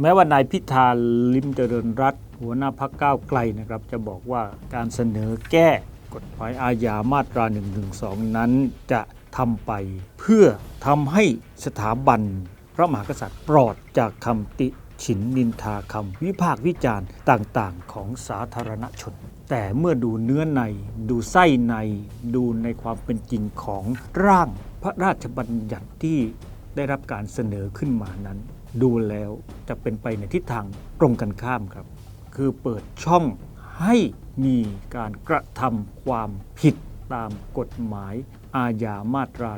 แม้ว่านายพิธาลิมเจริญรัตหัวหน้าพักก้าวไกลนะครับ จะบอกว่าการเสนอแก้กฎหมายอาญามาตรา112นั้น จะทำไปเพื่อทำให้สถาบัน พระมหากษัตริย์ปลอดจากคำติฉินนินทาคำวิพากษ์วิจารณ์ต่างๆ ของสาธารณชน แต่เมื่อดูเนื้อในดูไส้ในดูในความเป็นจริงของร่างพระราชบัญญัติที่ได้รับการเสนอขึ้นมานั้น ดูแล้วจะเป็นไปในทิศทางตรงกันข้ามครับ คือเปิดช่องให้มีการกระทำความผิดตามกฎหมายอาญามาตรา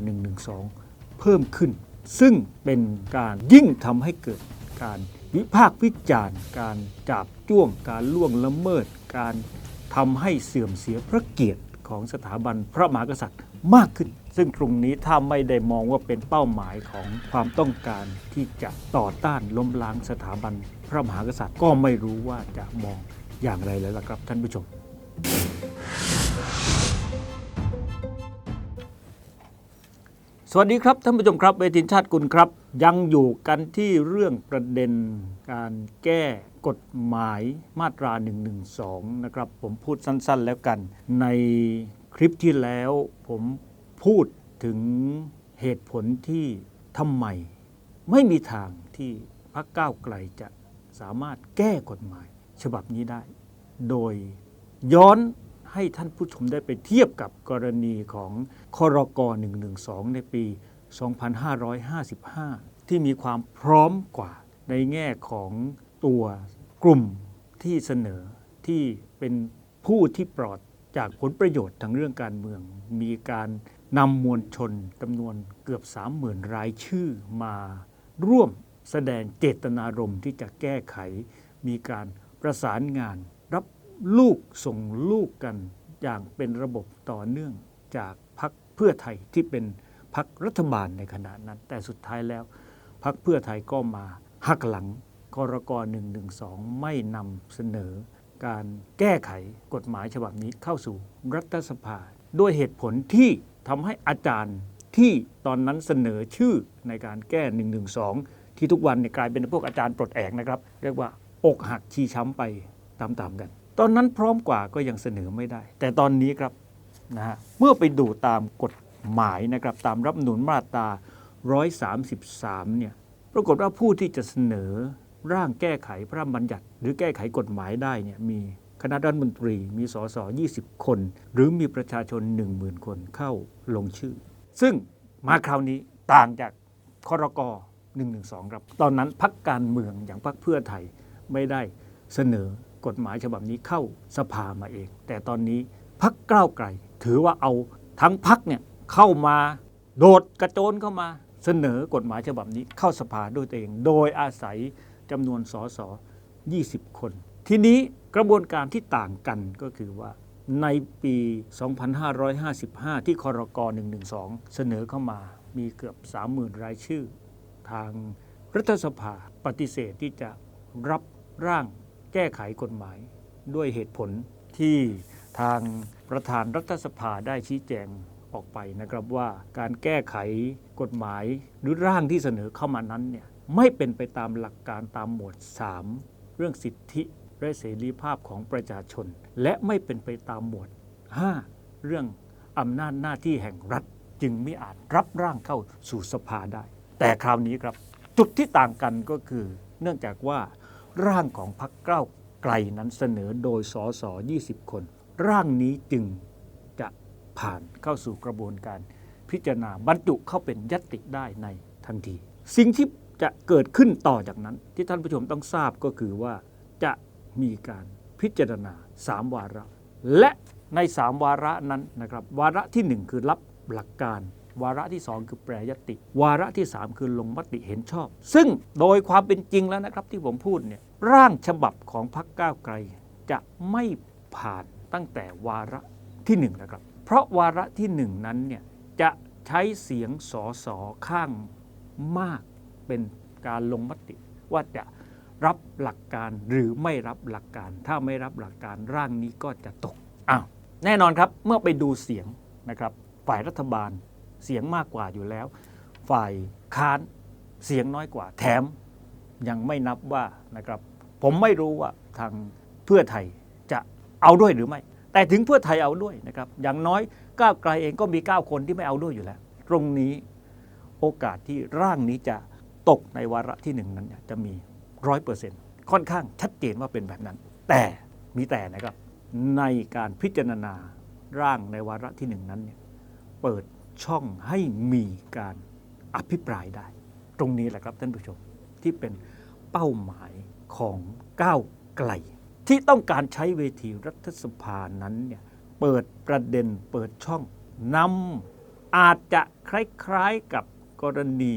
112 เพิ่มขึ้น ซึ่งเป็นการยิ่งทำให้เกิดการวิพากษ์วิจารณ์ การจับจ้วงการล่วงละเมิด การทำให้เสื่อมเสียพระเกียรติ ของสถาบันพระมหากษัตริย์มากขึ้น ซึ่งตรงนี้ถ้าไม่ได้มองว่าเป็นเป้าหมายของความต้องการที่จะต่อต้านล้มล้างสถาบันพระมหากษัตริย์ก็ไม่รู้ว่าจะมองอย่างไรแล้วล่ะครับท่านผู้ชม สวัสดีครับท่านผู้ชมครับเวทีชาติกุลครับ ยังอยู่กันที่เรื่องประเด็นการแก้กฎหมายมาตรา 112 นะครับ ผมพูดสั้นๆแล้วกัน ในคลิปที่แล้วผมพูดถึงเหตุผลที่ทำไม ไม่มีทางที่พรรคก้าวไกลจะสามารถแก้กฎหมายฉบับนี้ได้ โดยย้อนให้ท่านผู้ชมได้ไปเทียบกับกรณีของ ครก112 ในปี 2555 ที่มีความพร้อมกว่าในแง่ของตัวกลุ่มที่เสนอที่เป็นผู้ที่ปลอดจากผลประโยชน์ทางเรื่องการเมือง มีการนำมวลชนจำนวนเกือบ 30,000 รายชื่อมาร่วมแสดงเจตนารมณ์ที่จะแก้ไข มีการประสานงาน รับลูกส่งลูกกันอย่างเป็นระบบต่อเนื่องจากพัก เพื่อไทยที่เป็นพักรัฐบาลในขณะนั้น แต่สุดท้ายแล้วพักเพื่อไทยก็มาหักหลังกรก112ไม่นำเสนอ การแก้ไขกฎหมายฉบับนี้เข้าสู่รัฐสภาด้วยเหตุผลที่ทำให้อาจารย์ที่ตอนนั้นเสนอชื่อในการแก้112ที่ทุกวันเนี่ยกลายเป็นพวกอาจารย์ปลดแอกนะครับ เรียกว่าอกหักชีช้ำไปตามๆกัน ตอนนั้นพร้อมกว่าก็ยังเสนอไม่ได้ แต่ตอนนี้ครับ นะฮะเมื่อไปดูตามกฎหมายนะครับตามรัฐธรรมนูญมาตรา 133 เนี่ยปรากฏว่าผู้ที่จะเสนอร่างแก้ไขพระบัญญัติ หรือแก้ไขกฎหมายได้เนี่ยมีคณะรัฐมนตรีมีสส20 คน หรือมีประชาชน 10,000 คนเข้าลงชื่อ ซึ่งมาคราวนี้ต่างจากคอรก112 ครับ ตอนนั้นพักการเมืองอย่างพักเพื่อไทยไม่ได้เสนอกฎหมายฉบับนี้เข้าสภามาเอง แต่ตอนนี้พักก้าวไกล ถือว่าเอาทั้งพักเนี่ยเข้ามาโดดกระโจนเข้ามาเสนอกฎหมายฉบับนี้เข้าสภาด้วยตัวเอง โดยอาศัยจำนวนสส20 คน ทีนี้กระบวนการที่ต่างกันก็คือว่าในปี 2555 ที่คอรก112 เสนอเข้ามามีเกือบ 30,000 รายชื่อ ทางรัฐสภาปฏิเสธที่จะรับร่างแก้ไขกฎหมายด้วยเหตุผลที่ ทางประธานรัฐสภาได้ชี้แจงออกไปนะครับว่าการแก้ไขกฎหมายหรือร่างที่เสนอเข้ามานั้นเนี่ยไม่เป็นไปตามหลักการตามหมวด 3 เรื่องสิทธิและเสรีภาพของประชาชน และไม่เป็นไปตามหมวด 5 เรื่องอำนาจหน้าที่แห่งรัฐจึงไม่อาจรับร่างเข้าสู่สภาได้ แต่คราวนี้ครับ จุดที่ต่างกันก็คือ เนื่องจากว่าร่างของพรรคเก้าไกลนั้นเสนอโดยสส20 คน ร่างนี้จึงจะผ่านเข้าสู่กระบวนการพิจารณาบรรจุเข้าเป็นยติได้ในทันที สิ่งที่จะเกิดขึ้นต่อจากนั้น ที่ท่านผู้ชมต้องทราบก็คือว่าจะมีการพิจารณา 3 วาระ และใน 3 วาระนั้นนะครับ วาระทีหนึ่1 คือรับหลักการ วาระที่ 2 คือแปรยติ วาระที่ 3 คือลงมติเห็นชอบ ซึ่งโดยความเป็นจริงแล้วนะครับที่ผมพูดเนี่ยร่างฉบับของพรรคก้าวไกลจะไม่ผ่าน ตั้งแต่วาระที่1นะครับ เพราะวาระที่ 1 นั้นเนี่ยจะใช้เสียงสอสอข้างมากเป็นการลงมติ ว่าจะรับหลักการหรือไม่รับหลักการ ถ้าไม่รับหลักการร่างนี้ก็จะตกอ้าวแน่นอนครับเมื่อไปดูเสียงนะครับ ฝ่ายรัฐบาลเสียงมากกว่าอยู่แล้ว ฝ่ายค้านเสียงน้อยกว่า แถมยังไม่นับว่านะครับ ผมไม่รู้ว่าทางเพื่อไทย เอาด้วยหรือไม่ แต่ถึงเพื่อไทยเอาด้วยนะครับอย่างน้อยก้าวไกลเองก็มี 9 คนที่ไม่เอาด้วยอยู่แล้ว ตรงนี้โอกาสที่ร่างนี้จะตกในวาระที่หนึ่งนั้นจะมีร้อยเปอร์เซ็นต์ค่อนข้างชัดเจนว่าเป็นแบบนั้น แต่มีแต่นะครับในการพิจารณาร่างในวาระที่หนึ่งนั้นเนี่ยเปิดช่องให้มีการอภิปรายได้ ตรงนี้แหละครับท่านผู้ชมที่เป็นเป้าหมายของก้าวไกล ที่ต้องการใช้เวทีรัฐสภานั้นเนี่ยเปิดประเด็นเปิดช่องนำอาจจะคล้ายๆกับกรณี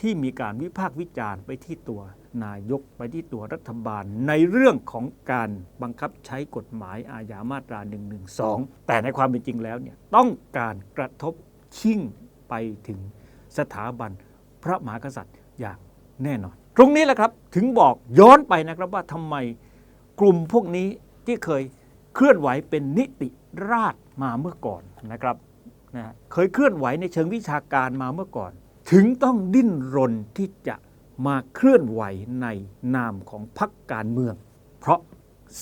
ที่มีการวิพากษ์วิจารณ์ไปที่ตัวนายกไปที่ตัวรัฐบาลในเรื่องของการบังคับใช้กฎหมายอาญามาตรา 112 แต่ในความเป็นจริงแล้วเนี่ยต้องการกระทบชิ่งไปถึงสถาบันพระมหากษัตริย์อย่างแน่นอน ตรงนี้แหละครับถึงบอกย้อนไปนะครับว่าทำไม กลุ่มพวกนี้ที่เคยเคลื่อนไหวเป็นนิติราษฎร์มาเมื่อก่อนนะครับนะฮะเคยเคลื่อนไหวในเชิงวิชาการมาเมื่อก่อน ถึงต้องดิ้นรนที่จะมาเคลื่อนไหวในนามของพรรคการเมือง เพราะ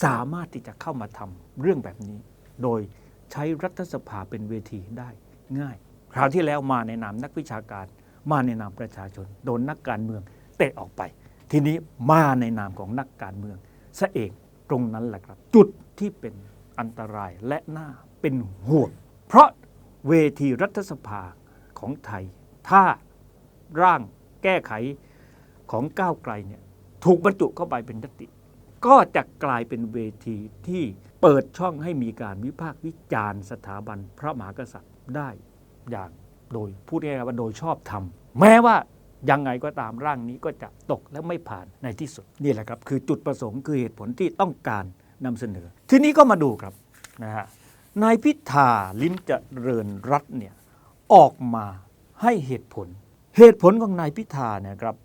สามารถที่จะเข้ามาทำเรื่องแบบนี้ โดยใช้รัฐสภาเป็นเวทีได้ง่าย คราวที่แล้วมาในนามนักวิชาการ มาในนามประชาชน โดนนักการเมืองเตะออกไป ทีนี้มาในนามของนักการเมืองซะเอง ตรงนั้นแหละครับ จุดที่เป็นอันตรายและน่าเป็นห่วงเพราะเวทีรัฐสภาของไทย ถ้าร่างแก้ไขของก้าวไกลเนี่ยถูกบรรจุเข้าไปเป็นยติ ก็จะกลายเป็นเวทีที่เปิดช่องให้มีการวิพากษ์วิจารณ์สถาบันพระมหากษัตริย์ได้อย่างโดยพูดง่ายๆว่าโดยชอบธรรมแม้ว่า ยังไงก็ตามร่างนี้ก็จะตกและไม่ผ่านในที่สุดนี่แหละครับ คือจุดประสงค์คือเหตุผลที่ต้องการนำเสนอ ทีนี้ก็มาดูครับนะฮะนายพิธาลิ้มเจริญรัตน์เนี่ยออกมาให้เหตุผล เหตุผลของนายพิธาเนี่ยครับ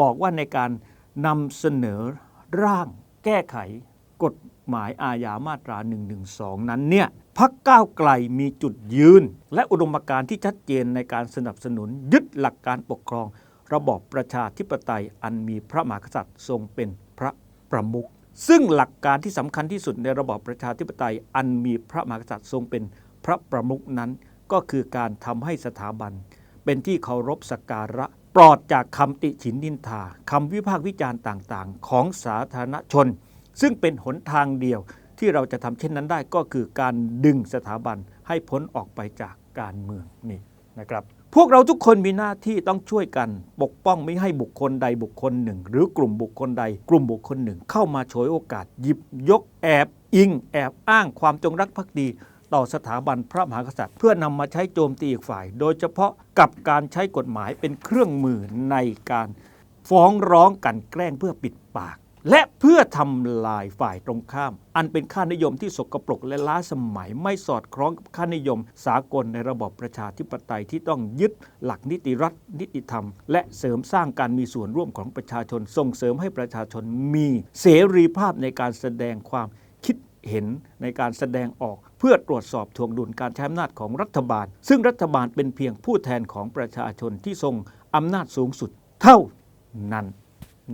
บอกว่าในการนำเสนอร่างแก้ไขกฎหมายอาญามาตรา 112 นั้นเนี่ยพักก้าวไกลมีจุดยืน และอุดมการณ์ที่ชัดเจนในการสนับสนุนยึดหลักการปกครอง ระบอบประชาธิปไตยอันมีพระมหากษัตริย์ทรงเป็นพระประมุขซึ่งหลักการที่สำคัญที่สุดในระบอบประชาธิปไตยอันมีพระมหากษัตริย์ทรงเป็นพระประมุขนั้น ก็คือการทำให้สถาบัน เป็นที่เคารพสักการะ ปลอดจากคำติฉินนินทาคำวิพากษ์วิจารณ์ต่างๆ ของสาธารณชน ซึ่งเป็นหนทางเดียวที่เราจะทำเช่นนั้นได้ก็คือการดึงสถาบันให้พ้นออกไปจากการเมืองนี่นะครับ พวกเราทุกคนมีหน้าที่ต้องช่วยกัน ปกป้องไม่ให้บุคคลใดบุคคลหนึ่ง หรือกลุ่มบุคคลใด กลุ่มบุคคลหนึ่ง เข้ามาฉวยโอกาสหยิบยกแอบอิง แอบอ้างความจงรักภักดี ต่อสถาบันพระมหากษัตริย์ เพื่อนำมาใช้โจมตีอีกฝ่าย โดยเฉพาะกับการใช้กฎหมายเป็นเครื่องมือในการ ฟ้องร้องกันแกล้งเพื่อปิดปาก และเพื่อทำลายฝ่ายตรงข้าม อันเป็นค่านิยมที่สกปรกและล้าสมัยไม่สอดคล้องกับค่านิยม สากลในระบอบประชาธิปไตยที่ต้องยึดหลักนิติรัฐ นิติธรรม และเสริมสร้างการมีส่วนร่วมของประชาชน ส่งเสริมให้ประชาชนมีเสรีภาพในการแสดงความคิดเห็นในการแสดงออกเพื่อตรวจสอบทวงดุลการใช้อำนาจของรัฐบาล ซึ่งรัฐบาลเป็นเพียงผู้แทนของประชาชนที่ทรงอำนาจสูงสุดเท่านั้น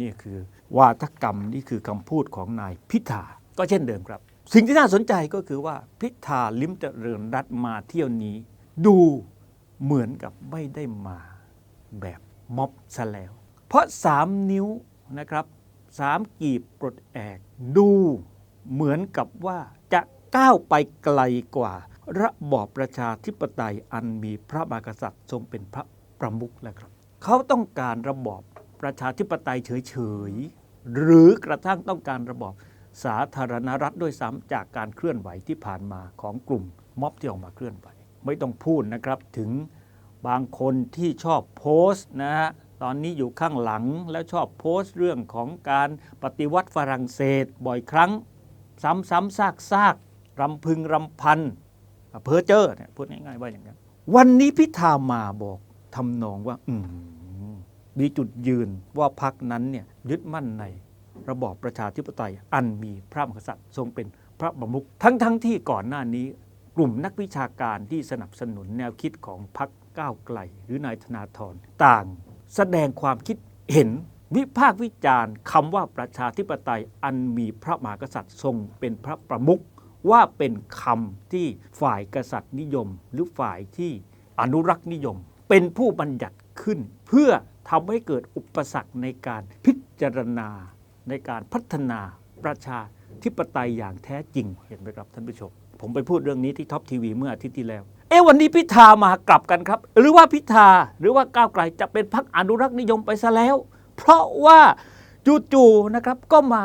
นี่คือวาทกรรมนี่คือคำพูดของนายพิธาก็เช่นเดิมครับ สิ่งที่น่าสนใจก็คือว่าพิธาลิ้มเจริญรัตมาเที่ยวนี้ ดูเหมือนกับไม่ได้มาแบบม็อบซะแล้ว เพราะสามนิ้วนะครับสามกีบปลดแอกดูเหมือนกับว่าจะก้าวไปไกลกว่า ระบอบประชาธิปไตยอันมีพระมหากษัตริย์ทรงเป็นพระประมุขแล้วครับ เขาต้องการระบอบ ประชาธิปไตยเฉยๆ หรือกระทั่งต้องการระบอบสาธารณรัฐด้วยซ้ำจากการเคลื่อนไหวที่ผ่านมาของกลุ่มม็อบที่ออกมาเคลื่อนไหว ไม่ต้องพูดนะครับถึงบางคนที่ชอบโพสต์นะฮะตอนนี้อยู่ข้างหลังแล้วชอบโพสต์เรื่องของการปฏิวัติฝรั่งเศสบ่อยครั้ง ซ้ำๆซากๆรำพึงรำพันเพอเจ้อเนี่ยพูดง่ายๆว่าอย่างนั้น วันนี้พิธามาบอกทำนองว่า อืม มีจุดยืนว่าพักนั้นเนี่ยยึดมั่นในระบอบประชาธิปไตย อันมีพระมหากษัตริย์ทรงเป็นพระประมุขทั้งๆทที่ก่อนหน้านี้ กลุ่มนักวิชาการที่สนับสนุนแนวคิดของพักก้าวไกล หรือนายธนาธรต่างแสดงความคิดเห็นวิพากษ์วิจารณ์คำว่าประชาธิปไตยอันมีพระมหากษัตริย์ทรงเป็นพระประมุขว่าเป็นคำที่ฝ่ายกษัตริย์นิยม หรือฝ่ายที่อนุรักษ์นิยม เป็นผู้บัญญัติขึ้นเพื่อ ทำให้เกิดอุปสรรคในการพิจารณาในการพัฒนาประชาธิปไตยอย่างแท้จริงเห็นไหมครับท่านผู้ชม ผมไปพูดเรื่องนี้ที่ท็อปทีวีเมื่ออาทิตย์ที่แล้ว เอ๊ะวันนี้พิธามากลับกันครับ หรือว่าพิธาหรือว่าก้าวไกลจะเป็นพรรคอนุรักษ์นิยมไปซะแล้ว เพราะว่าจู่ๆนะครับก็มา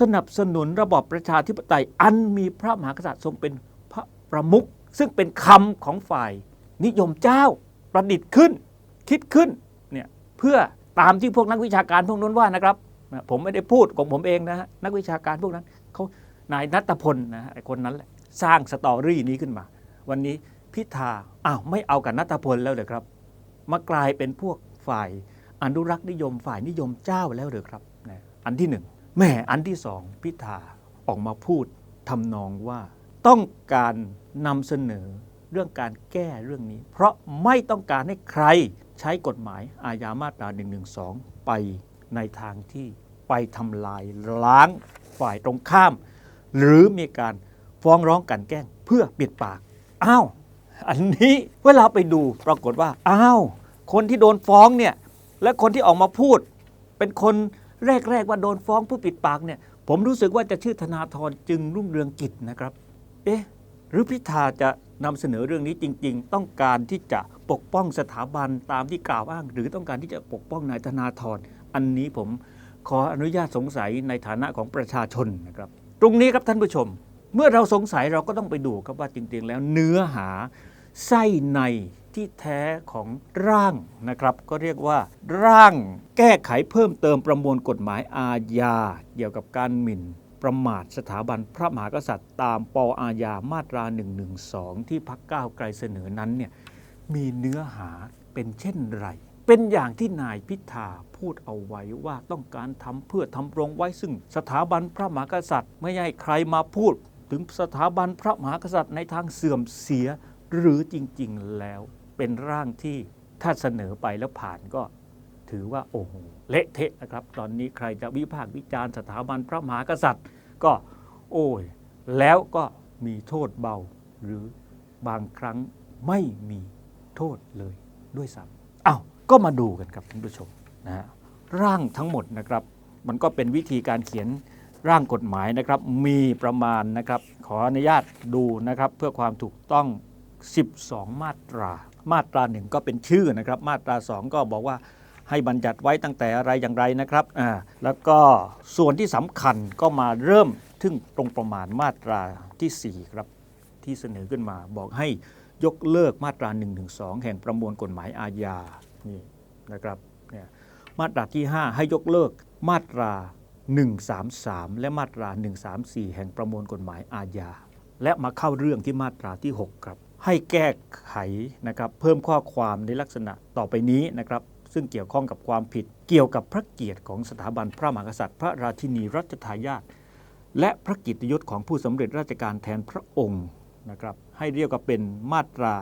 สนับสนุนระบอบประชาธิปไตยอันมีพระมหากษัตริย์ทรงเป็นพระประมุขซึ่งเป็นคำของฝ่ายนิยมเจ้าประดิษฐ์ขึ้น คิดขึ้น เพื่อตามที่พวกนักวิชาการพวกนั้นว่านะครับ ผมไม่ได้พูดของผมเองนะฮะนักวิชาการพวกนั้นเขานายนัตพลนะฮะคนนั้นแหละสร้างสตอรี่นี้ขึ้นมา วันนี้พิธาอ้าวไม่เอากับนัตพลแล้วเลยครับ มากลายเป็นพวกฝ่ายอนุรักษ์นิยมฝ่ายนิยมเจ้าแล้วเลยครับนะอันที่หนึ่งแหม่อันที่สองพิธาออกมาพูดทำนองว่า ต้องการนำเสนอเรื่องการแก้เรื่องนี้ เพราะไม่ต้องการให้ใคร ใช้กฎหมายอาญามาตรา1นึไปในทางที่ไปทำลายล้างฝ่ายตรงข้าม หรือมีการฟ้องร้องกันแกล้งเพื่อปิดปาก อ้าว อันนี้เวลาไปดูปรากฏว่า อ้าว คนที่โดนฟ้องเนี่ย และคนที่ออกมาพูด เป็นคนแรก ๆ ว่าโดนฟ้องผู้ปิดปากเนี่ย ผมรู้สึกว่าจะชื่อธนาธรจึงรุ่งเรืองกิจนะครับ เอ๊ะ รือพิธาจะนำเสนอเรื่องนี้จริง ๆ ต้องการที่จะปกป้องสถาบันตามที่กล่าวอ้าง หรือต้องการที่จะปกป้องนายธนาธรอันนี้ผมขออนุญาตสงสัยในฐานะของประชาชนนะครับ ตรงนี้ครับท่านผู้ชม เมื่อเราสงสัยเราก็ต้องไปดูครับว่าจริง ๆ แล้วเนื้อหาไส้ในที่แท้ของร่างนะครับ ก็เรียกว่าร่างแก้ไขเพิ่มเติมประมวลกฎหมายอาญาเกี่ยวกับการหมิ่น ประมาทสถาบันพระมหากษัตริย์ตามปออาญามาตรา 112 ที่พักก้าวไกลเสนอนั้นเนี่ยมีเนื้อหาเป็นเช่นไร เป็นอย่างที่นายพิธาพูดเอาไว้ว่าต้องการทำเพื่อทำรงไว้ซึ่งสถาบันพระมหากษัตริย์ ไม่ให้ใครมาพูด ถึงสถาบันพระมหากษัตริย์ในทางเสื่อมเสียหรือจริง ๆ แล้วเป็นร่างที่ถ้าเสนอไปแล้วผ่านก็ ถือว่าโอ้โหเละเทะนะครับ ตอนนี้ใครจะวิพากษ์วิจารณ์สถาบันพระมหากษัตริย์ ก็โอ้ยแล้วก็มีโทษเบา หรือบางครั้งไม่มีโทษเลยด้วยซ้ำอ้าวก็มาดูกันครับท่านผู้ชมนะฮะร่างทั้งหมดนะครับ มันก็เป็นวิธีการเขียนร่างกฎหมายนะครับ มีประมาณนะครับ ขออนุญาตดูนะครับ เพื่อความถูกต้อง 12 มาตรา มาตราหนึ่งก็เป็นชื่อนะครับ มาตรา 2 ก็บอกว่า ให้บัญญัติไว้ตั้งแต่อะไรอย่างไรนะครับอ่าแล้วก็ส่วนที่สำคัญก็มาเริ่มถึงตรงประมาณมาตราทีสี่ 4 ครับที่เสนอขึ้นมาบอกให้ยกเลิกมาตรา1นึแห่งประมวลกฎหมายอาญานี่นะครับเนี่ยมาตราที่ 5 ให้ยกเลิกมาตรา 133 และมาตรา 134 แห่งประมวลกฎหมายอาญา และมาเข้าเรื่องที่มาตราที่ 6 ครับ ให้แก้ไขนะครับเพิ่มข้อความในลักษณะต่อไปนี้นะครับ ซึ่งเกี่ยวข้องกับความผิดเกี่ยวกับพระเกียรติของสถาบันพระมหากษัตริย์ พระราชินีรัชทายาทและพระกิตยศของผู้สำเร็จราชการแทนพระองค์นะครับให้เรียกว่าเป็นมาตรา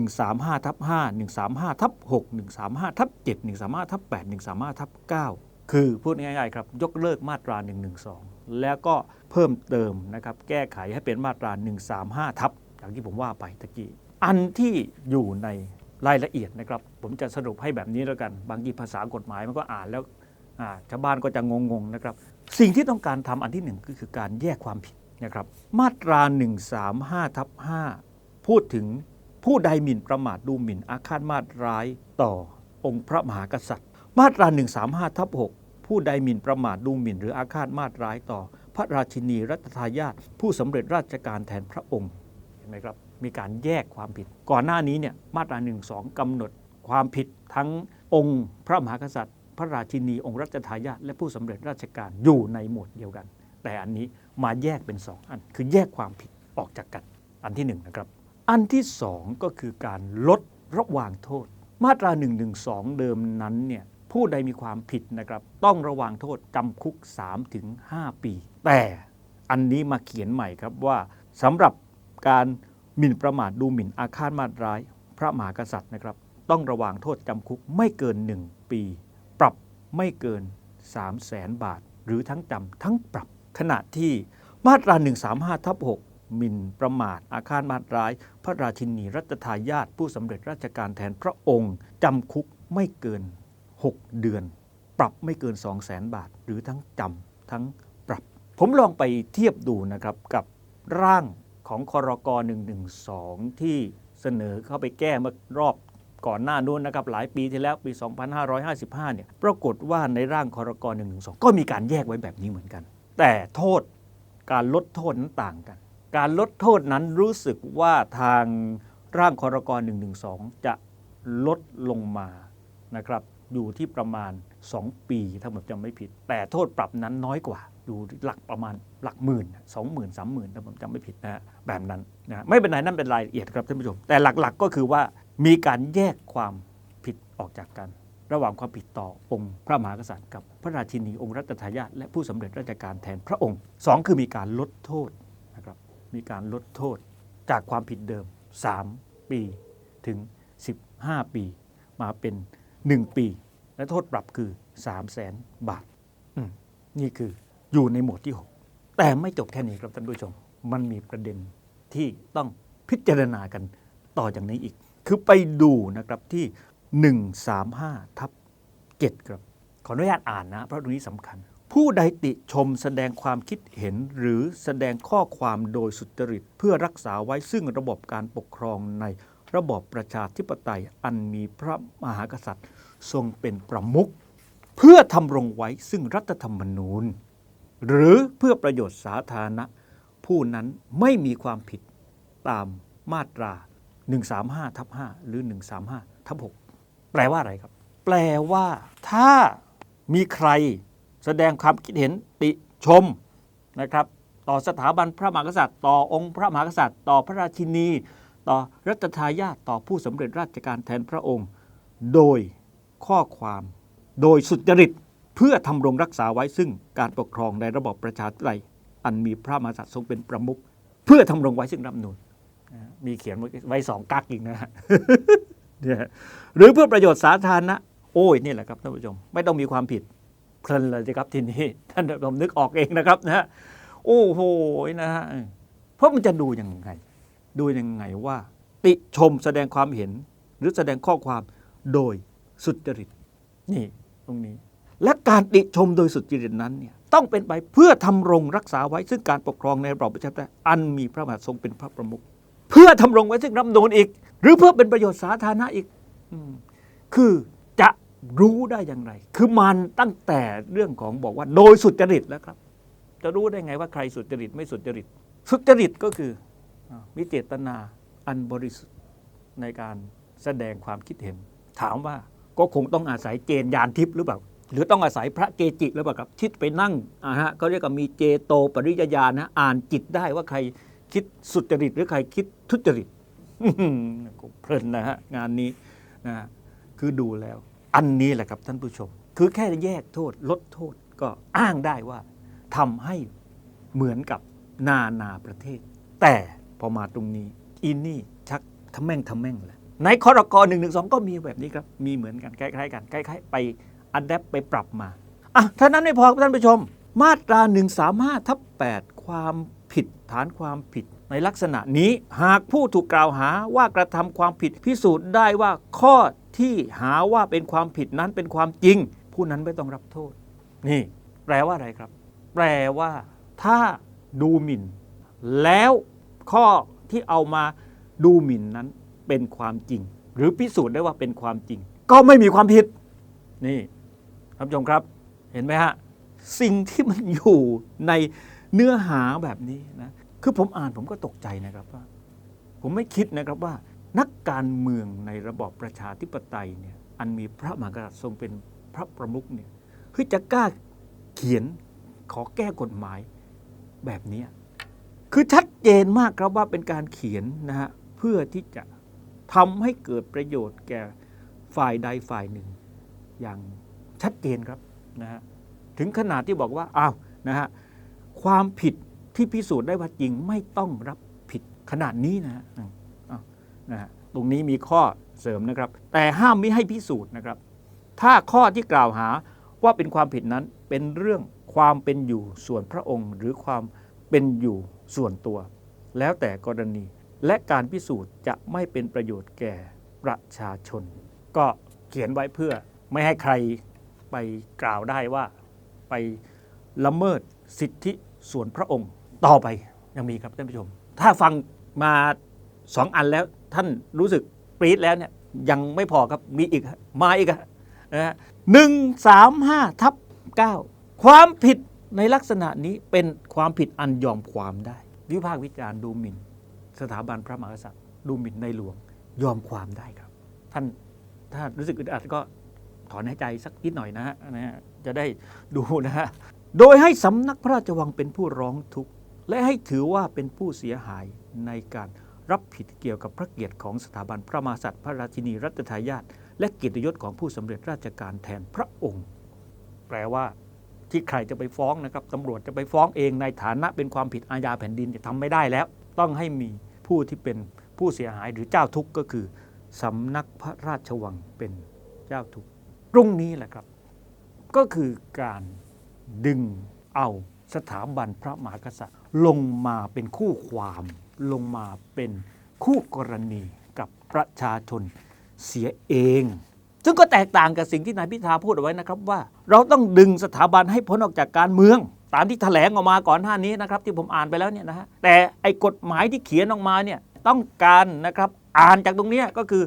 135ทับ5 135ทับ6 135ทับ7 135ทับ8 135ทับ9คือพูดง่ายๆครับยกเลิกมาตรา 112 แล้วก็เพิ่มเติมนะครับแก้ไขให้เป็นมาตรา 135ทับอย่างที่ผมว่าไปตะกี้อันที่อยู่ใน รายละเอียดนะครับ ผมจะสรุปให้แบบนี้แล้วกัน บางทีภาษากฎหมายมันก็อ่านแล้วชาวบ้านก็จะงงๆนะครับ สิ่งที่ต้องการทำอันที่หนึ่งก็คือการแยกความผิดนะครับ มาตรา 135ทับ5พูดถึงผู้ใดหมิ่นประมาทดูหมิ่นอาฆาตมาตร้ายต่อองค์พระมหากษัตริย์ มาตรา 135ทับ6ผู้ใดหมิ่นประมาทดูหมิ่น หรืออาฆาตมาตร้ายต่อ พระราชินีรัชทายาทผู้สำเร็จราชการแทนพระองค์เห็นไหมครับ มีการแยกความผิด ก่อนหน้านี้เนี่ยมาตรา12กำหนดความผิดทั้งองค์พระมหากษัตริย์ พระราชินีองค์รัชทายาทและผู้สำเร็จราชการอยู่ในหมวดเดียวกัน แต่อันนี้มาแยกเป็นสองอัน คือแยกความผิดออกจากกัน อันที่หนึ่งนะครับ อันที่สองก็คือการลดระหว่างโทษ มาตรา1นึเดิมนั้นเนี่ยผู้ใดมีความผิดนะครับ ต้องระวางโทษจำคุก 3-5 ปี แต่อันนี้มาเขียนใหม่ครับว่าสำหรับการ หมิ่นประมาทดูหมิ่นอาฆาตมาตร้าย พระมหากษัตริย์นะครับ ต้องระวางโทษจำคุกไม่เกิน 1 ปี ปรับไม่เกิน 3 0 0แสนบาท หรือทั้งจำทั้งปรับ ขณะที่มาตรา 135ทับ6หมิ่นประมาทอาฆาตมาตร้าย พระราชินีรัชทายาทผู้สำเร็จราชการแทนพระองค์จำคุกไม่เกิน 6 เดือน ปรับไม่เกิน 2 0 0แสนบาท หรือทั้งจำทั้งปรับ ผมลองไปเทียบดูนะครับกับร่าง ของคอรก112 ที่เสนอเข้าไปแก้เมื่อรอบก่อนหน้านู้นนะครับหลายปีที่แล้วปี 2555 เนี่ยปรากฏว่าในร่างคอรก112 ก็มีการแยกไว้แบบนี้เหมือนกัน แต่โทษการลดโทษนั้นต่างกัน การลดโทษนั้นรู้สึกว่าทางร่างคอรก112 จะลดลงมานะครับอยู่ที่ประมาณ 2 ปีถ้าผมจำไม่ผิด แต่โทษปรับนั้นน้อยกว่า อยู่หลักประมาณหลักหมื่นสองหมื่นสามหมื่นถ้าผมจำไม่ผิดนะแบบนั้นนะไม่เป็นไรนั่นเป็นรายละเอียดครับท่านผู้ชม แต่หลักๆก็คือว่ามีการแยกความผิดออกจากกัน ระหว่างความผิดต่อองค์พระมหากษัตริย์กับพระราชินีองค์รัชทายาทและผู้สำเร็จราชการแทนพระองค์สองคือมีการลดโทษนะครับมีการลดโทษจากความผิดเดิม 3 ปีถึง 15 ปี มาเป็น 1 ปี และโทษปรับคือ 3 0 0แสนบาทนี่คือ อยู่ในหมวดที่ 6 แต่ไม่จบแค่นี้ครับท่านผู้ชม มันมีประเด็นที่ต้องพิจารณากันต่อจากนี้อีก คือไปดูนะครับที่ 135 ทับ 7 ครับ ขออนุญาตอ่านนะ เพราะตรงนี้สำคัญ ผู้ใดติชมแสดงความคิดเห็นหรือแสดงข้อความโดยสุจริต เพื่อรักษาไว้ซึ่งระบบการปกครองในระบอบประชาธิปไตยอันมีพระมหากษัตริย์ ทรงเป็นประมุขเพื่อทำรงไว้ซึ่งรัฐธรรมนูญ หรือเพื่อประโยชน์สาธารณะ ผู้นั้นไม่มีความผิดตามมาตรา 135ทับ5หรือ 135ทับ6แปลว่าอะไรครับ แปลว่าถ้ามีใครแสดงความคิดเห็นติชมนะครับต่อสถาบันพระมหากษัตริย์ ต่อองค์พระมหากษัตริย์ ต่อพระราชินี ต่อรัชทายาทต่อผู้สำเร็จราชการแทนพระองค์ โดยข้อความโดยสุจริต เพื่อทำรงรักษาไว้ซึ่งการปกครองในระบอบประชาธิปไตยอันมีพระมหากษัตริย์ทรงเป็นประมุขเพื่อทำรงไว้ซึ่งรัฐธรรมนูญนมีเขียนไว้สองกักอีกนะฮะหรือเพื่อประโยชน์สาธารณะโอ้ยนี่แหละครับท่านผู้ชมไม่ต้องมีความผิดเพลินเลยสิครับทีนี้ท่านผมนึกออกเองนะครับนะฮะโอ้โหนะฮะเพราะมันจะดูยังไง ดูยังไงว่า ติชมแสดงความเห็น หรือแสดงข้อความโดยสุจริตนี่ตรงนี้ และการติชมโดยสุจริตนั้นเนี่ยต้องเป็นไปเพื่อทำรงรักษาไว้ซึ่งการปกครองในระบอบประชาธิปไตยอันมีพระมหากษัตริย์ทรงเป็นพระประมุขเพื่อทำรงไว้ซึ่งรัฐธรรมนูญอีก หรือเพื่อเป็นประโยชน์สาธารณะอีกอคือจะรู้ได้อย่างไร คือมันตั้งแต่เรื่องของบอกว่าโดยสุจริตแล้วครับ จะรู้ได้ไงว่าใครสุจริตไม่สุจริต สุจริตก็คือมีเจตนาอันบริสุทธิ์ในการแสดงความคิดเห็น ถามว่าก็คงต้องอาศัยเจนยานทิพย์หรือเปล่า หรือต้องอาศัยพระเกจิหรือเปล่าครับทิศไปนั่งอ่าฮะเขาเรียกว่ามีเจโตปริยญาณนะอ่านจิตได้ว่าใครคิดสุจริตหรือใครคิดทุจริตก็เพลินนะฮะงานนี้นะคือดูแล้ว อันนี้แหละครับท่านผู้ชม คือแค่แยกโทษลดโทษก็อ้างได้ว่าทำให้เหมือนกับนานาประเทศ แต่พอมาตรงนี้อินนี่ชักทำแม่งทำแม่งเลยในคอรกรหนึ่งหนึ่งสองก็มีแบบนี้ครับ มีเหมือนกันคล้ายๆกันคล้ายๆไป อัดแอปไปปรับมาอะท่านั้นไม่พอครับท่านผู้ชม มาตรา135ทับ8ความผิดฐานความผิดในลักษณะนี้หากผู้ถูกกล่าวหาว่ากระทำความผิดพิสูจน์ได้ว่าข้อที่หาว่าเป็นความผิดนั้นเป็นความจริง ผู้นั้นไม่ต้องรับโทษ นี่ แปลว่าอะไรครับ แปลว่า ถ้าดูหมิ่น แล้วข้อที่เอามาดูหมิ่นนั้นเป็นความจริง หรือพิสูจน์ได้ว่าเป็นความจริง ก็ไม่มีความผิด นี่ ท่านผู้ชมครับเห็นไหมฮะสิ่งที่มันอยู่ในเนื้อหาแบบนี้นะคือผมอ่านผมก็ตกใจนะครับว่า ผมไม่คิดนะครับว่า นักการเมืองในระบอบประชาธิปไตยเนี่ยอันมีพระมหากษัตริย์ทรงเป็นพระประมุขเนี่ยคือจะกล้าเขียนขอแก้กฎหมายแบบนี้คือชัดเจนมากครับว่าเป็นการเขียนนะฮะเพื่อที่จะทำให้เกิดประโยชน์แก่ฝ่ายใดฝ่ายหนึ่งอย่าง ชัดเจนครับนะฮะถึงขนาดที่บอกว่าอ้าวนะฮะความผิดที่พิสูจน์ได้ว่าจริงไม่ต้องรับผิดขนาดนี้นะฮะนะฮะตรงนี้มีข้อเสริมนะครับ แต่ห้ามไม่ให้พิสูจน์นะครับ ถ้าข้อที่กล่าวหาว่าเป็นความผิดนั้นเป็นเรื่องความเป็นอยู่ส่วนพระองค์ หรือความเป็นอยู่ส่วนตัว แล้วแต่กรณีและการพิสูจน์จะไม่เป็นประโยชน์แก่ประชาชน ก็เขียนไว้เพื่อไม่ให้ใคร ไปกล่าวได้ว่าไปละเมิดสิทธิส่วนพระองค์ต่อไปยังมีครับท่านผู้ชม ถ้าฟังมาสองอันแล้วท่านรู้สึกปรี๊ดแล้วเนี่ยยังไม่พอครับมีอีกมาอีกนะฮะหนึ่งสามห้าทับเก้าความผิดในลักษณะนี้เป็นความผิดอันยอมความได้ วิพากษ์วิจารณ์ดูหมิ่น สถาบันพระมหากษัตริย์ ดูหมิ่นในหลวงยอมความได้ครับ ท่านถ้ารู้สึกอึดอัดก็ ถอนหายใจสักนิดหน่อยนะฮะนะฮะจะได้ดูนะฮะโดยให้สำนักพระราชวังเป็นผู้ร้องทุกข์และให้ถือว่าเป็นผู้เสียหายในการรับผิดเกี่ยวกับพระเกียรติของสถาบันพระมหากษัตริย์พระราชินีรัตนทายาทและเกียรติยศของผู้สำเร็จราชการแทนพระองค์ แปลว่าที่ใครจะไปฟ้องนะครับตำรวจจะไปฟ้องเองในฐานะเป็นความผิดอาญาแผ่นดินจะทำไม่ได้แล้ว ต้องให้มีผู้ที่เป็นผู้เสียหายหรือเจ้าทุกข์ก็คือสำนักพระราชวังเป็นเจ้าทุกข์ ตรงนี้แหละครับ ก็คือการดึงเอาสถาบันพระมหากษัตริย์ ลงมาเป็นคู่ความลงมาเป็นคู่กรณีกับประชาชนเสียเอง ซึ่งก็แตกต่างกับสิ่งที่นายพิธาพูดเอาไว้นะครับว่า เราต้องดึงสถาบันให้พ้นออกจากการเมือง ตามที่แถลงออกมาก่อนหน้านี้นะครับ ที่ผมอ่านไปแล้วเนี่ยนะฮะแต่ไอ้กฎหมายที่เขียนออกมาเนี่ยต้องการนะครับอ่านจากตรงนี้ก็คือ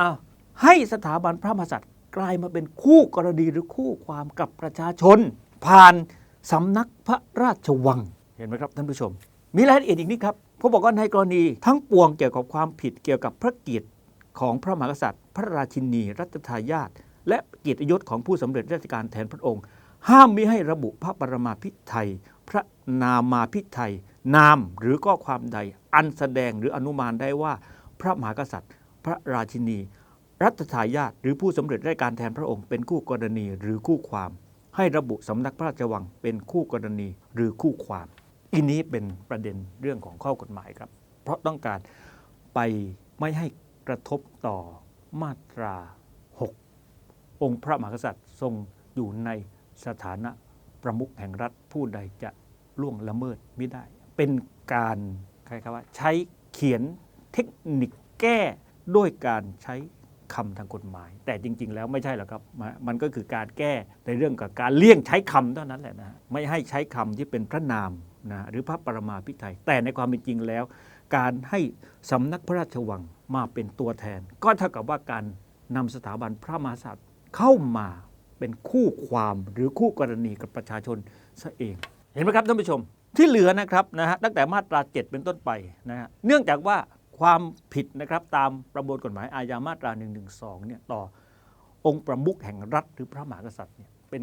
อ้าวให้สถาบันพระมหากษัตริย์ กลายมาเป็นคู่กรณีหรือคู่ความกับประชาชน ผ่านสำนักพระราชวัง เห็นไหมครับท่านผู้ชม มีรายละเอียดอีกนิดครับเขาบอกว่าในกรณีทั้งปวงเกี่ยวกับความผิดเกี่ยวกับพระเกียรติของพระมหากษัตริย์ พระราชินี รัชทายาทและเกียรติยศของผู้สำเร็จราชการแทนพระองค์ ห้ามมิให้ระบุพระปรมาภิไธยพระนามาภิไธยนามหรือข้อความใดอันแสดงหรืออนุมานได้ว่า พระมหากษัตริย์ พระราชินี รัชทายาทหรือผู้สำเร็จราชการแทนพระองค์เป็นคู่กรณีหรือคู่ความ ให้ระบุสำนักพระราชวังเป็นคู่กรณีหรือคู่ความอันนี้เป็นประเด็นเรื่องของข้อกฎหมายครับ เพราะต้องการไปไม่ให้กระทบต่อมาตรา 6 องค์พระมหากษัตริย์ทรงอยู่ในสถานะประมุขแห่งรัฐผู้ใดจะล่วงละเมิดไม่ได้ เป็นการใครคำว่าใช้เขียนเทคนิคแก้ด้วยการใช้ คำทางกฎหมาย แต่จริง ๆ แล้วไม่ใช่หรอกครับ มันก็คือการแก้ในเรื่องกับการเลี่ยงใช้คำเท่านั้นแหละนะฮะไม่ให้ใช้คำที่เป็นพระนามนะหรือพระปรมาภิไธยแต่ในความเป็นจริงแล้ว การให้สำนักพระราชวังมาเป็นตัวแทน ก็เท่ากับว่าการนำสถาบันพระมหากษัตริย์เข้ามาเป็นคู่ความหรือคู่กรณีกับประชาชนซะเอง เห็นไหมครับท่านผู้ชมที่เหลือนะครับนะฮะตั้งแต่มาตรา 7 เป็นต้นไปนะฮะเนื่องจากว่า ความผิดนะครับตามประมวลกฎหมายอาญามาตรา112เนี่ยต่อองค์ประมุขแห่งรัฐหรือพระมหากษัตริย์เนี่ยเป็น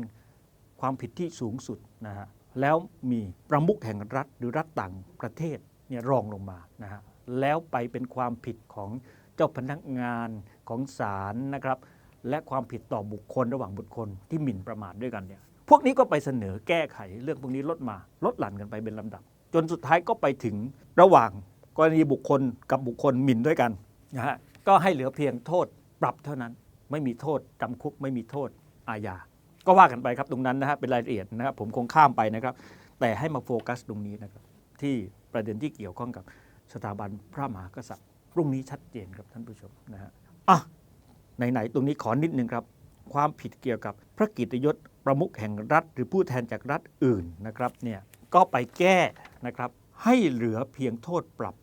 ความผิดที่สูงสุดนะฮะแล้วมีประมุขแห่งรัฐหรือรัฐต่างประเทศเนี่ยรองลงมานะฮะแล้วไปเป็นความผิดของเจ้าพนักงานของศาลนะครับ และความผิดต่อบุคคลระหว่างบุคคลที่หมิ่นประมาทด้วยกันเนี่ยพวกนี้ก็ไปเสนอแก้ไขเรื่องพวกนี้ลดมาลดหลั่นกันไปเป็นลำดับ จนสุดท้ายก็ไปถึงระหว่าง กรณีบุคคลกับบุคคลหมิ่นด้วยกันนะฮะก็ให้เหลือเพียงโทษปรับเท่านั้นไม่มีโทษจำคุกไม่มีโทษอาญาก็ว่ากันไปครับตรงนั้นนะฮะเป็นรายละเอียดนะครับผมคงข้ามไปนะครับ แต่ให้มาโฟกัสตรงนี้นะครับที่ประเด็นที่เกี่ยวข้องกับสถาบันพระมหากษัตริย์ตรงนี้ชัดเจนครับท่านผู้ชมนะฮะอะไหนๆตรงนี้ขอนิดนึงครับความผิดเกี่ยวกับพระกิตยศประมุขแห่งรัฐ หรือผู้แทนจากรัฐอื่นนะครับเนี่ยก็ไปแก้นะครับให้เหลือเพียงโทษปรับ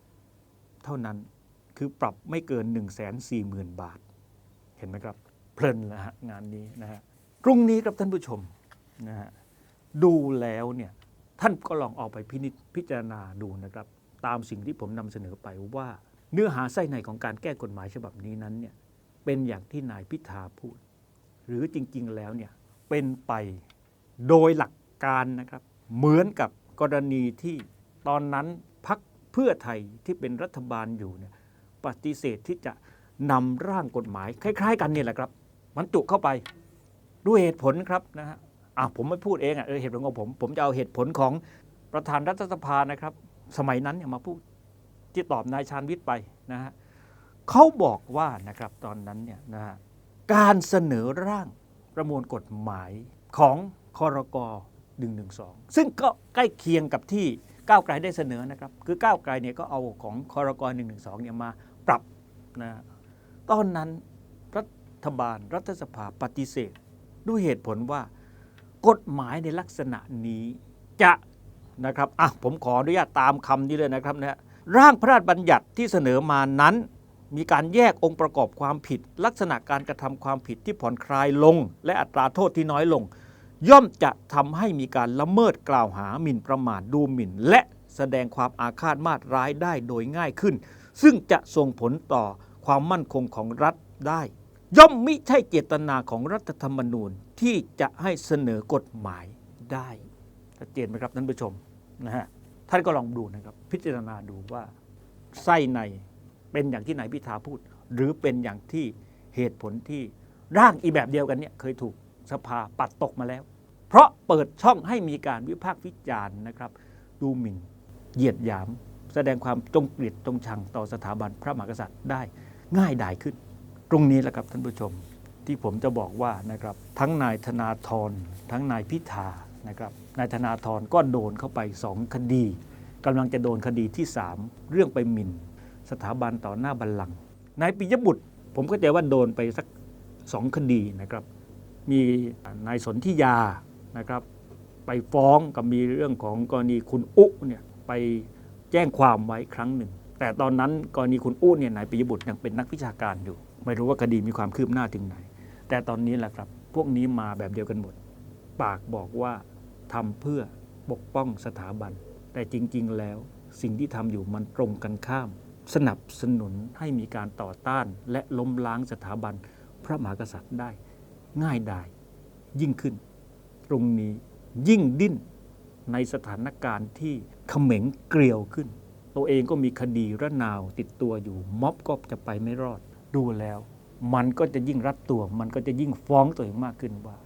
เท่านั้น คือปรับไม่เกิน 1 4 0 0 0 0 บาท เห็นไหมครับ เพลินล้วฮะงานนี้นะฮะตรงนี้ครับท่านผู้ชมนะฮะดูแล้วเนี่ยท่านก็ลองเอาไปพินิจพิจารณาดูนะครับ ตามสิ่งที่ผมนำเสนอไปว่า เนื้อหาไส้ในของการแก้กฎหมายฉบับนี้นั้นเนี่ยเป็นอย่างที่นายพิธาพูด หรือจริงๆแล้วเนี่ยเป็นไปโดยหลักการนะครับ เหมือนกับกรณีที่ตอนนั้น เพื่อไทยที่เป็นรัฐบาลอยู่เนี่ยปฏิเสธที่จะนำร่างกฎหมาย คล้าย ๆ กันเนี่ยแหละครับ มันจุเข้าไปด้วยเหตุผลครับนะฮะอะผมไม่พูดเองอะเออเหตุผลของผม ผมจะเอาเหตุผลของประธานรัฐสภานะครับ สมัยนั้นเนี่ยมาพูดที่ตอบนายชาญวิทย์ไปนะฮะเขาบอกว่านะครับตอนนั้นเนี่ยนะฮะการเสนอร่างประมวลกฎหมายของคอรก112 ซึ่งก็ใกล้เคียงกับที่ ก้าวไกลได้เสนอนะครับ คือก้าวไกลเนี่ยก็เอาของคอรก112เนี่ยมาปรับนะตอนนั้นรัฐบาลรัฐสภาปฏิเสธ ด้วยเหตุผลว่ากฎหมายในลักษณะนี้จะนะครับอะผมขออนุญาตตามคำนี้เลยนะครับนะฮะร่างพระราชบัญญัติที่เสนอมานั้น มีการแยกองค์ประกอบความผิด ลักษณะการกระทำความผิดที่ผ่อนคลายลง และอัตราโทษที่น้อยลง ย่อมจะทำให้มีการละเมิดกล่าวหาหมิ่นประมาทดูหมิ่น และแสดงความอาฆาตมาตร้ายได้โดยง่ายขึ้น ซึ่งจะส่งผลต่อความมั่นคงของรัฐได้ ย่อมมิใช่เจตนาของรัฐธรรมนูญที่จะให้เสนอกฎหมายได้ชัดเจนไหมครับท่านผู้ชมนะฮะท่านก็ลองดูนะครับ พิจารณาดูว่าไส้ในเป็นอย่างที่นายพิธาพูด หรือเป็นอย่างที่เหตุผลที่ร่างอีแบบเดียวกันเนี่ยเคยถูก สภาปัดตกมาแล้ว เพราะเปิดช่องให้มีการวิพากษ์วิจารณ์นะครับ ดูหมิ่นเหยียดหยาม แสดงความจงเกลียดจงชังต่อสถาบันพระมหากษัตริย์ได้ง่ายดายขึ้น ตรงนี้แหละครับท่านผู้ชมที่ผมจะบอกว่านะครับทั้งนายธนาธรทั้งนายพิธานะครับนายธนาธรก็โดนเข้าไปสองคดีกำลังจะโดนคดีที่ 3 เรื่องไปหมิ่น สถาบันต่อหน้าบัลลังก์นายปิยบุตร ผมก็ใจว่าโดนไปสักสองคดีนะครับ มีนายสนธิยานะครับไปฟ้องกับมีเรื่องของกรณีคุณอุเนี่ยไปแจ้งความไว้ครั้งหนึ่ง แต่ตอนนั้นกรณีคุณอุเนี่ยนายปิยบุตรยังเป็นนักวิชาการอยู่ ไม่รู้ว่าคดีมีความคืบหน้าถึงไหน แต่ตอนนี้แหละครับ พวกนี้มาแบบเดียวกันหมด ปากบอกว่าทำเพื่อปกป้องสถาบัน แต่จริง ๆ แล้วสิ่งที่ทำอยู่มันตรงกันข้าม สนับสนุนให้มีการต่อต้านและล้มล้างสถาบันพระมหากษัตริย์ได้ ง่ายดายยิ่งขึ้น ตรงนี้ยิ่งดิ้นในสถานการณ์ที่เขม็งเกลียวขึ้น ตัวเองก็มีคดีระนาวติดตัวอยู่ ม็อบก็จะไปไม่รอด ดูแล้ว มันก็จะยิ่งรัดตัว มันก็จะยิ่งฟ้องตัวเองมากขึ้นว่า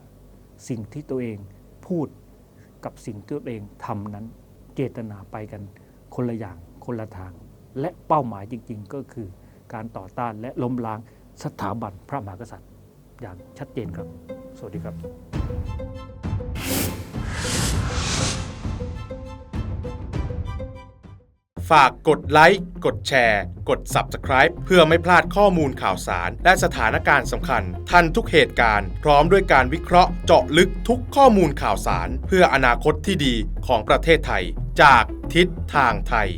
สิ่งที่ตัวเองพูดกับสิ่งที่ตัวเองทำนั้น เจตนาไปกัน คนละอย่างคนละทาง และเป้าหมายจริง ๆ ก็คือ การต่อต้านและล้มล้างสถาบันพระมหากษัตริย์ อย่างชัดเจนครับ สวัสดีครับฝากกดไลค์ กดแชร์ กด Subscribe เพื่อไม่พลาดข้อมูลข่าวสาร และสถานการณ์สำคัญ ทันทุกเหตุการณ์ พร้อมด้วยการวิเคราะห์เจาะลึกทุกข้อมูลข่าวสาร เพื่ออนาคตที่ดีของประเทศไทย จากทิศทางไทย